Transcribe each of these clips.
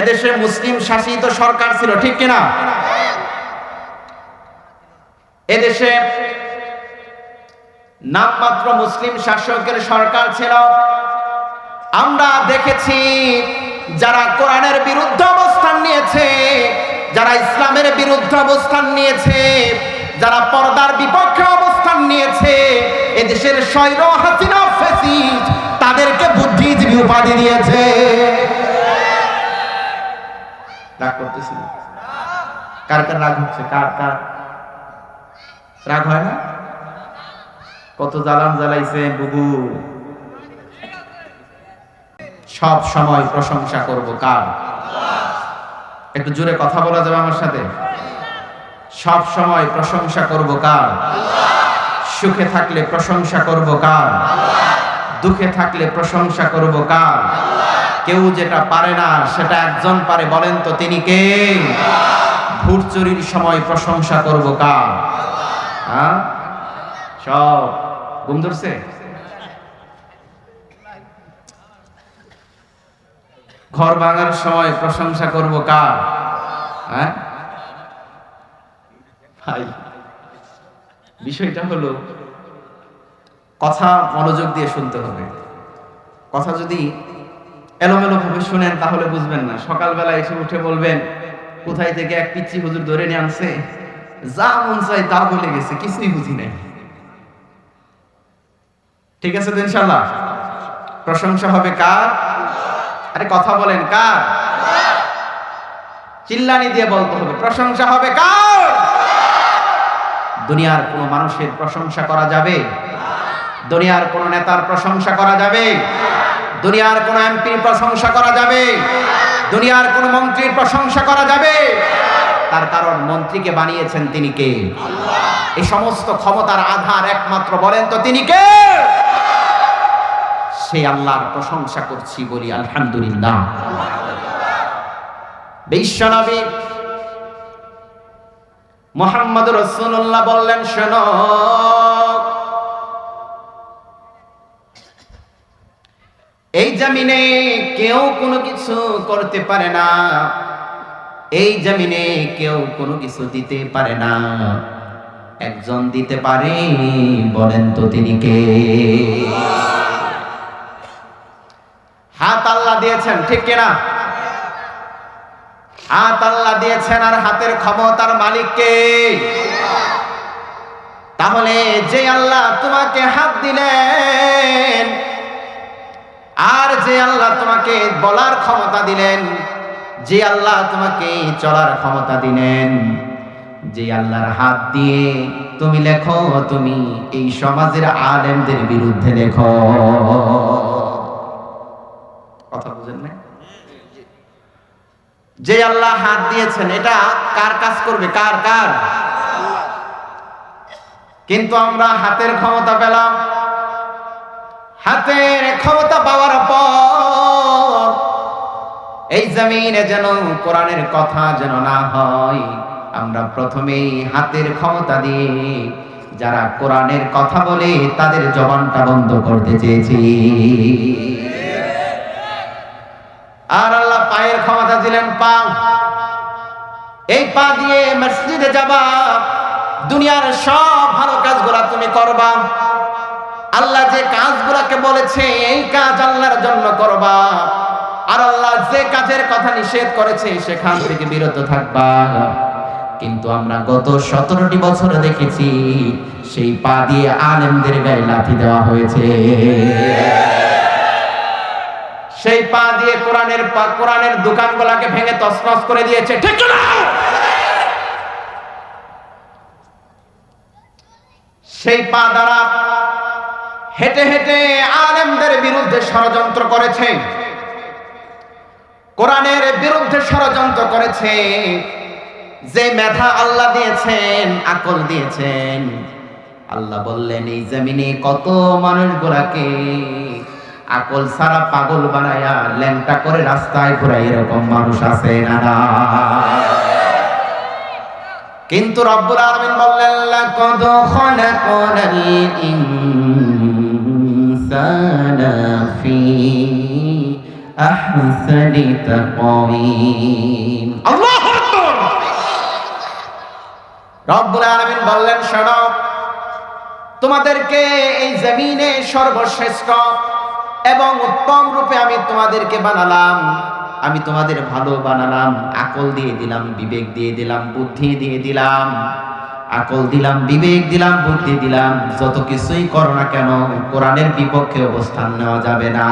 এদেশে মুসলিম শাসিত সরকার ছিল, ঠিক কিনা? এদেশে নামমাত্র মুসলিম শাসকের সরকার ছিল। আমরা দেখেছি যারা কোরআনের বিরুদ্ধে অবস্থান নিয়েছে, যারা ইসলামের বিরুদ্ধে অবস্থান নিয়েছে, যারা পর্দার বিপক্ষে অবস্থান নিয়েছে, এদেশের শৈর হাসিনা ফেসিস তাদেরকে বুদ্ধিজীবী উপাধি দিয়েছে। রাগ করতেছি না। কার কার রাগ হচ্ছে? কার কার? রাগ হয় না? কত জ্বালান জ্বালাইছে বুবু। সব সময় প্রশংসা করব কার? একটু জোরে কথা বলা যাবে আমার সাথে? সব সময় প্রশংসা করব কার? সুখে থাকলে প্রশংসা করব কার? দুঃখে থাকলে প্রশংসা করব কার? কেউ যেটা পারে না, সেটা একজন পারে। বলেন তো তিনি কে? ভুট চুরির সময় প্রশংসা করব কার? হ্যাঁ? সব ঘুম ধরছে? ঘর ভাঙার সময় প্রশংসা করব কার? হ্যাঁ? ভাই, বিষয়টা হলো, কথা মনোযোগ দিয়ে শুনতে হবে। কথা যদি এলোমেলো ভাবে শুনেন, তাহলে বুঝবেন না। সকালবেলা এসে উঠে বলবেন, কোথায় থেকে এক পিচ্ছি হুজুর ধরে নিয়ে আনছে? যা মন চাই তা বলে গেছে, কিছুই বুঝি নাই। ঠিক আছে তো ইনশাল্লাহ প্রশংসা হবে কার? আরে কথা বলেন, কার? চিল্লানি দিয়ে বলতে হবে, প্রশংসা হবে কার? দুনিয়ার কোন মানুষের প্রশংসা করা যাবে? দুনিয়ার কোন নেতার প্রশংসা করা যাবে? দুনিয়ার কোন এমপির প্রশংসা করা যাবে? দুনিয়ার কোন মন্ত্রীর প্রশংসা করা যাবে? তার কারণ মন্ত্রীকে বানিয়েছেন তিনি কে? এই সমস্ত ক্ষমতার আধার একমাত্র বলেন তো তিনি কে? সেই আল্লাহর প্রশংসা করছি বলি আলহামদুলিল্লাহ। বিশ্বনবী মোহাম্মদ রসুল্লাহ বললেন, শোনো এই জমিনে কেউ কোনো কিছু করতে পারে না। এই জমিনে কেউ কোনো কিছু দিতে পারে না। একজন দিতে পারে, বলেন তো তিনি কে? হাত আল্লাহ দিয়েছেন, ঠিক কিনা? হাত আল্লাহ দিয়েছেন, আর হাতের ক্ষমতার মালিককে তাহলে যে আল্লাহ তোমাকে হাত দিলেন আর যে আল্লাহ তোমাকে বলার ক্ষমতা দিলেন, যে আল্লাহ তোমাকে চলার ক্ষমতা দিলেন, যে আল্লাহর হাত দিয়ে তুমি লেখো, তুমি এই সমাজের আলেমদের বিরুদ্ধে লেখো। কথা বুঝেন না যে আল্লাহ হাত দিয়েছেন, এটা কার কাজ করবে? কার কার? কিন্তু আমরা হাতের ক্ষমতা পেলাম। হাতের ক্ষমতা পাওয়ার পর এই জমিনে যেন কোরআনের কথা যেন না হয়, আমরা প্রথমেই হাতের ক্ষমতা দিয়ে যারা কোরআনের কথা বলে তাদের জবানটা বন্ধ করতে চেয়েছি। আর আল্লাহ পায়ের ক্ষমতা দিলেন, পা। এই পা দিয়ে মসজিদে যাবা, দুনিয়ার সব ভালো কাজগুলা তুমি করবা। আল্লাহ যে কাজগুলাকে বলেছে, এই কাজ আল্লাহর জন্য করবা। আর আল্লাহ যে কাজের কথা নিষেধ করেছে, সেখান থেকে বিরত থাকবা। কিন্তু আমরা গত সতেরোটি বছর দেখেছি, সেই পা দিয়ে আলেমদের গায়ে লাথি দেওয়া হয়েছে। সেই পা দিয়ে কোরআনের কোরআনের দোকানগুলাকে ভেঙে তছনছ করে দিয়েছে। ঠিক না সেই পা দ্বারা হেঁটে হেঁটে আলেমদের বিরুদ্ধে ষড়যন্ত্র করেছে। কোরআনের বিরুদ্ধে ষড়যন্ত্র করেছে। যে মেধা আল্লাহ দিয়েছেন, আকল দিয়েছেন। আল্লাহ বললেন, এই জমিনে কত মানুষগুলাকে আকল সারা পাগল বানায়া ল্যাংটা করে রাস্তায় ঘুরাই এরকম মানুষ আছে না কিন্তু রব্বুল আলামিন বললেন, লাকাদ খালাকনাল ইনসানা ফি أحسن تقويم الله أكبر রব্বুল আলামিন বললেন শোনো তোমাদেরকে এই জমিনে সর্বশ্রেষ্ঠ এবং উত্তম রূপে আমি তোমাদেরকে বানালাম আমি তোমাদের ভালো বানালাম আকল দিয়ে দিলাম বিবেক দিয়ে দিলাম বুদ্ধি দিয়ে দিলাম আকল দিলাম, বিবেক দিলাম, বুদ্ধি দিলাম, যত কিছুই করো না কেন, কোরআনের বিপক্ষে অবস্থান নেওয়া যাবে না।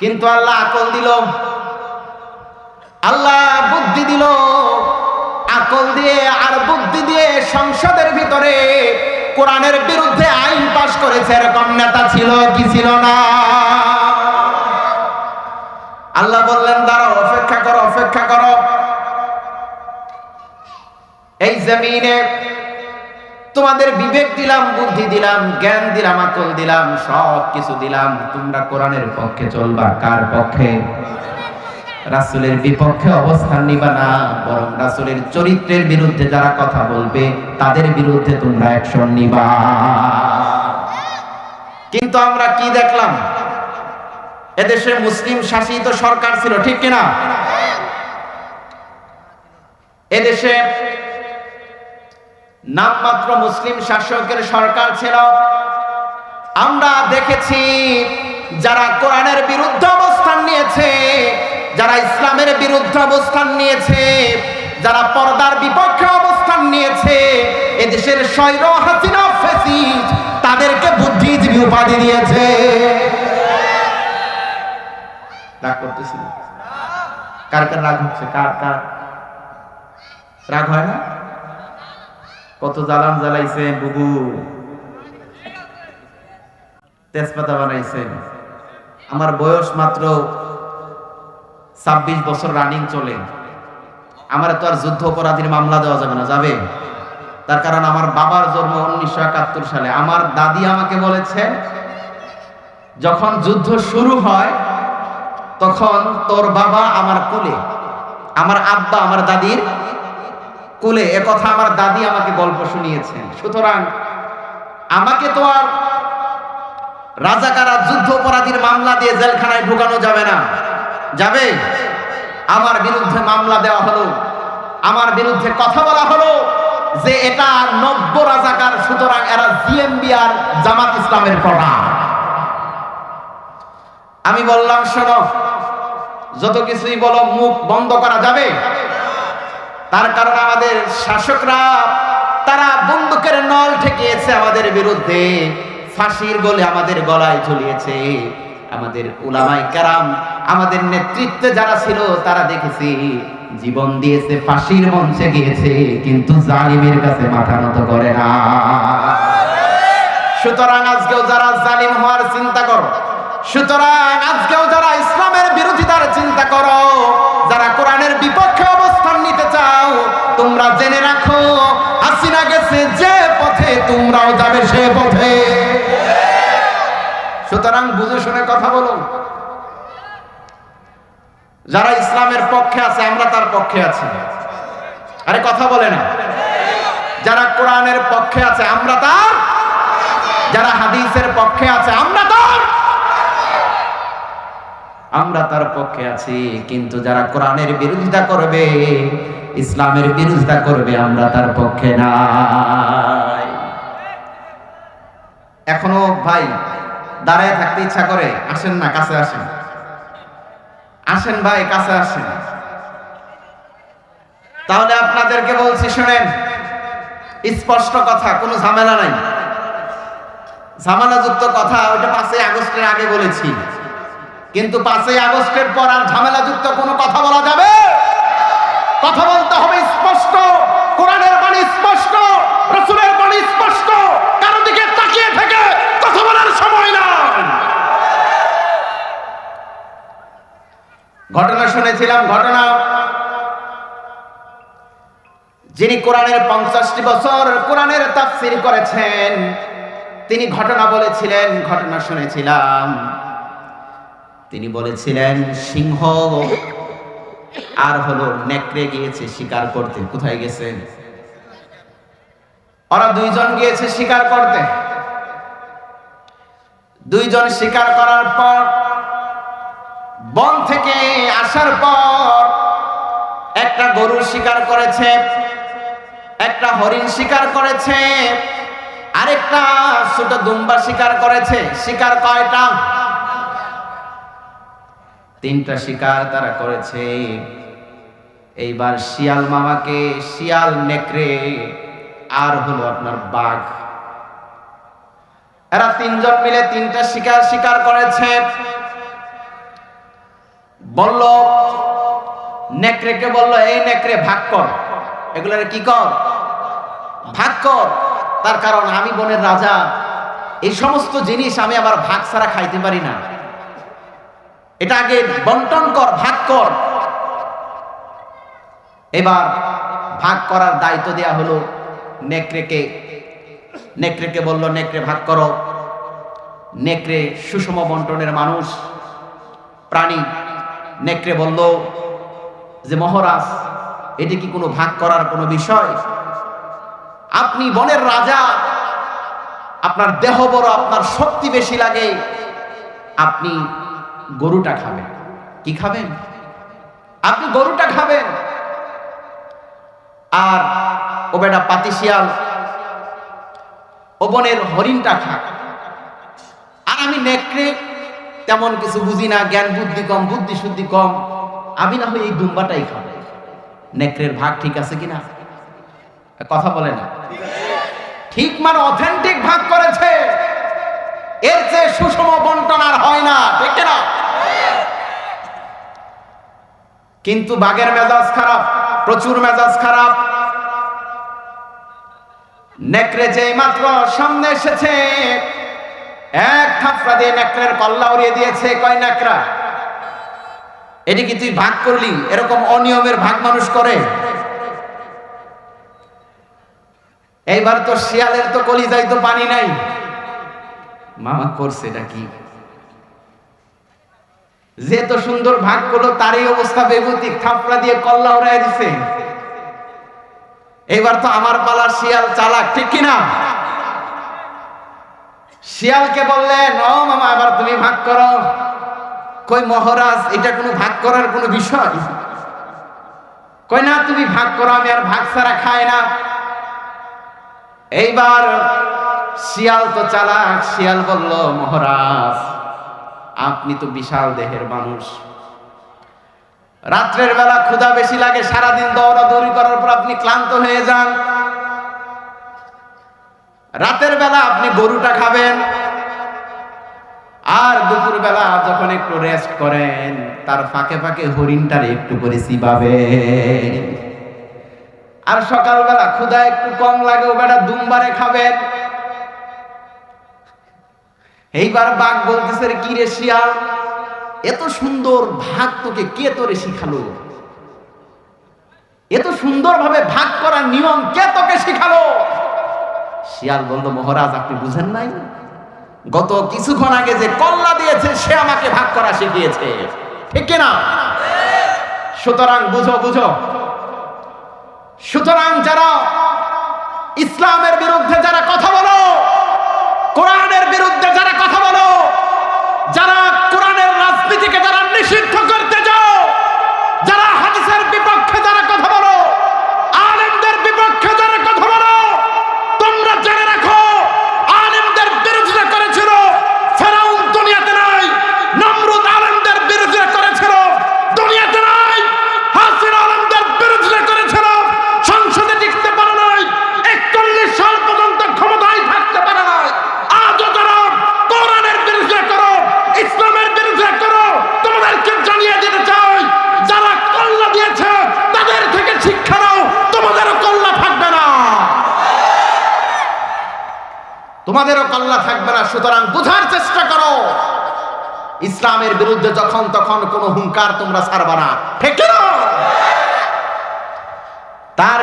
কিন্তু আল্লাহ আকল দিল, আল্লাহ বুদ্ধি দিল, আকল দিয়ে আর বুদ্ধি দিয়ে সংসদের ভিতরে কোরআনের বিরুদ্ধে আইন পাশ করেছে, এরকম নেতা ছিল কি ছিল না? আল্লাহ বললেন, দাঁড়াও, অপেক্ষা করো অপেক্ষা করো। জমিনে তোমাদের বিবেক দিলাম, বুদ্ধি দিলাম, জ্ঞান দিলাম, আকল দিলাম, সব কিছু দিলাম। তোমরা কোরআনের পক্ষে চলবা কার পক্ষে? রাসুলের বিপক্ষে অবস্থান নিবা না, বরং রাসুলের চরিত্রের বিরুদ্ধে যারা কথা বলবে, তাদের বিরুদ্ধে তোমরা অ্যাকশন নিবা। কিন্তু আমরা কি দেখলাম? এদেশে মুসলিম শাসিত সরকার ছিল, ঠিক কিনা? এদেশে নামমাত্র মুসলিম শাসকের সরকার ছিল। আমরা দেখেছি যারা কোরআনের বিরুদ্ধে অবস্থান নিয়েছে, যারা ইসলামের বিরুদ্ধে অবস্থান নিয়েছে, যারা পর্দার বিপক্ষে অবস্থান নিয়েছে, এদেশের শৈর হাসিনা ফেসিস তাদেরকে বুদ্ধিজীবী উপাধি দিয়েছে। রাগ করতেছি কার কার রাগ হচ্ছে? কার কার? রাগ হয় না? কত জ্বালান জ্বালাইছে বুবু। তেজপাতা বানাইছেন। আমার বয়স মাত্র ছাব্বিশ বছর রানিং চলে। আমার তো আর যুদ্ধ অপরাধীর মামলা দেওয়া যাবে না, যাবে? তার কারণ আমার বাবার জন্ম উনিশশো একাত্তর সালে। আমার দাদি আমাকে বলেছে, যখন যুদ্ধ শুরু হয়, তখন তোর বাবা আমার কুলে, আমার আব্বা আমার দাদির কুলে এ কথা আমার দাদি আমাকে গল্প শুনিয়েছেন। সুতরাং আমাকে তো আর রাজাকারা যুদ্ধ অপরাধীর মামলা দিয়ে জেলখানায় ঢুকানো যাবে না। যাবে? আমার বিরুদ্ধে মামলা দেওয়া হলো। আমার বিরুদ্ধে কথা বলা হলো যে এটা নব্য রাজাকার, সুতরাং এরা জিএমবি আর জামাত ইসলামের প্রধান আমি বললাম, শোনো, যত কিছুই বলো, মুখ বন্ধ করা যাবে? তার কারণ আমাদের শাসকরা, তারা বন্দুকের নল ঠেকিয়েছে আমাদের বিরুদ্ধে, ফাঁসির গলে আমাদের গলায় ঝুলিয়েছে। আমাদের উলামাই কারাম, আমাদের নেতৃত্বে যারা ছিল, তারা দেখেছি, জীবন দিয়েছে, ফাঁসির মঞ্চে গিয়েছে, কিন্তু জালিমের কাছে মাথা নত করে না। সুতরাং আজকেও যারা জালিম হওয়ার চিন্তা করো, সুতরাং আজকেও যারা ইসলামের বিরোধিতার চিন্তা করো, যারা কোরআনের বিপক্ষে তোমরা জেনে রাখো, হাসিনা গেছে যে পথে, তোমরাও যাবে সে পথে। সুতরাং বুঝে শুনে কথা বলো যারা ইসলামের পক্ষে আছে, আমরা তার পক্ষে আছি। আরে কথা বলে না। যারা কোরআনের পক্ষে আছে, আমরা তার। যারা হাদিসের পক্ষে আছে, আমরা তার। আমরা তার পক্ষে আছি, কিন্তু যারা কোরআনের বিরোধিতা করবে ইসলামের বিরোধিতা করবে আমরা তার পক্ষে নাই। এখনও ভাই, দাঁড়ায় থাকতে ইচ্ছা করে, আসেন না, কাছে আসেন। আসেন ভাই, কাছে আসেন। তাহলে আপনাদেরকে বলছি, শুনেন, স্পষ্ট কথা, কোনো ঝামেলা নাই। ঝামেলাযুক্ত কথা, ওইটা পাঁচই আগস্টের আগে বলেছি। কিন্তু পাঁচই আগস্টের পর আর ঝামেলাযুক্ত কোনো কথা বলা যাবে? কথা বলতে হবে স্পষ্ট। কোরআনের বাণী স্পষ্ট, রসুলের বাণী স্পষ্ট। কারও দিকে তাকিয়ে থেকে কথা বলার সময় না ঘটনা শুনেছিলাম, ঘটনা। যিনি কোরআনের পঞ্চাশটি বছর কোরআনের তাফসির করেছেন, তিনি ঘটনা বলেছিলেন, ঘটনা শুনেছিলাম। তিনি বলেছিলেন, সিংহ আর হলো নেকড়ে গিয়েছে শিকার করতে। কোথায় গেছেন ওরা দুইজন গিয়েছে শিকার করতে। দুইজন শিকার করার পর, বন থেকে আসার পর একটা গরু শিকার করেছে, একটা হরিণ শিকার করেছে, আরেকটা ছোট দুম্বা শিকার করেছে। শিকার কয়টা? তিনটা শিকার তারা করেছে। এইবার শিয়াল মামাকে, শিয়াল নেকড়ে, আর হলো আপনার বাঘ। এরা তিনজন মিলে তিনটা শিকার শিকার করেছে। বলল, নেকড়েকে বলল, এই নেকড়ে, ভাগ কর। এগুলোর কি কর? ভাগ কর। তার কারণ আমি বনের রাজা। এই সমস্ত জিনিস আমি আবার ভাগ ছাড়া খাইতে পারি না। এটা আগে বন্টন কর, ভাগ কর। এবার ভাগ করার দায়িত্ব দেয়া হলো নেকড়েকে। নেকড়েকে বলল, নেকড়ে, ভাগ করো। নেকড়ে সুষম বন্টনের মানুষ, প্রাণী। নেকড়ে বলল, যে মহারাজ এটি কি কোনো ভাগ করার কোনো বিষয়? আপনি বনের রাজা, আপনার দেহ বড়, আপনার শক্তি বেশি লাগে। আপনি গরুটা খাবেন কি খাবেন? আপনি গরুটা খাবেন। আর ও বেটা পাতিশিয়াল, ও বনের হরিণটা খাক আর আমি নেকড়ে, তেমন কিছু বুঝি না, জ্ঞান বুদ্ধি কম, বুদ্ধি শুদ্ধি কম। আমি না হয় এই দুম্বাটাই খাব। নেকড়ের ভাগ ঠিক আছে কিনা? কথা বলে না। ঠিক মানে অথেন্টিক ভাগ করেছে। এর চেয়ে সুষম বন্টন আর হয় না, ঠিক না কিন্তু বাঘের মেজাজ খারাপ, প্রচুর মেজাজ খারাপ। নেকড়ে যে মাত্র সামনে এসেছে, এক থাপড়া দিয়ে নেকড়ের কল্লা উড়িয়ে দিয়েছে কয় নেকড়া? এটি কি তুই ভাগ করলি, এরকম অনিয়মের ভাগ মানুষ করে। এইবার তো শিয়ালের তো কলিজায় তো পানি নাই। মামা করছে এটা কি? যে তো সুন্দর ভাগ করল, তারই অবস্থা বেগুতিক থাপড়া দিয়ে কল্লা উড়াই দিছে। এবার তো আমার পালার শিয়াল চালাক, ঠিক কিনা শিয়ালকে বললেন, ও মামা, এবার তুমি ভাগ করো। কই, মহারাজ, এটা কোনো ভাগ করার কোনো বিষয়? কই, না, তুমি ভাগ করো, আমি আর ভাগ ছাড়া খাই না। এইবার শিয়াল তো চালাক, শিয়াল বলল, মহারাজ আপনি তো বিশাল দেহের মানুষ। রাত্রের বেলা ক্ষুধা বেশি লাগে, সারাদিন দৌড়াদৌড়ি করার পর আপনি ক্লান্ত হয়ে যান। রাতের বেলা আপনি গরুটা খাবেন। আর দুপুর বেলা যখন একটু রেস্ট করেন, তার ফাঁকে ফাঁকে হরিণটারে একটু করে চিবাবে আর সকালবেলা ক্ষুধা একটু কম লাগে ও বেটা দুমবারে খাবেন। এইবার বাঘ বলতেছে কি রে শিয়াল? এত সুন্দর ভাগ তোকে কে তোরে শিখালো? এত সুন্দরভাবে ভাগ করার নিয়ম কে তোকে শিখালো? শিয়াল বলল, মহারাজ, আপনি বুঝেন নাই? গত কিছুক্ষণ আগে যে কল্লা দিয়েছে, সে আমাকে ভাগ করা শিখিয়েছে। ঠিক না সুতরাং বুঝো বুঝো। সুতরাং যারা ইসলামের বিরুদ্ধে যারা কথা বলো, কোরআনের বিরুদ্ধে যারা কথা বলো যারা কোরআনের রাজনীতিকে যারা নিষিদ্ধ করতে যাও যারা হাদিসের বিপক্ষে যারা কথা বলো আলেমদের বিপক্ষে যারা কথা বলো তোমরা জেনে রাখো আলেমদের বিরোধিতা করেছিল ফেরাউন দুনিয়াতে নাই নমরুদ আলেমদের বিরোধিতা করেছিল দুনিয়াতে নাই হাসিন আলেমদের বিরোধিতা করেছিল সংসদে টিকতে পারে নাই একচল্লিশ সাল পর্যন্ত ক্ষমতায় থাকতে পারে নাই আজও যারা কোরআনের বিরোধিতা করো ইসলামের বিরোধিতা করো তোমাদেরকে জানিয়ে দিতে চাই যারা কল্লা দিয়েছে তাদের থেকে শিক্ষা নাও তোমাদেরও কল্লা থাকবে না তোমাদেরও কল্লা থাকবে না সুতরাং বুঝার চেষ্টা করো। ইসলামের বিরুদ্ধে যখন তখন কোনো হুঙ্কার তোমরা ছাড়বা না। তার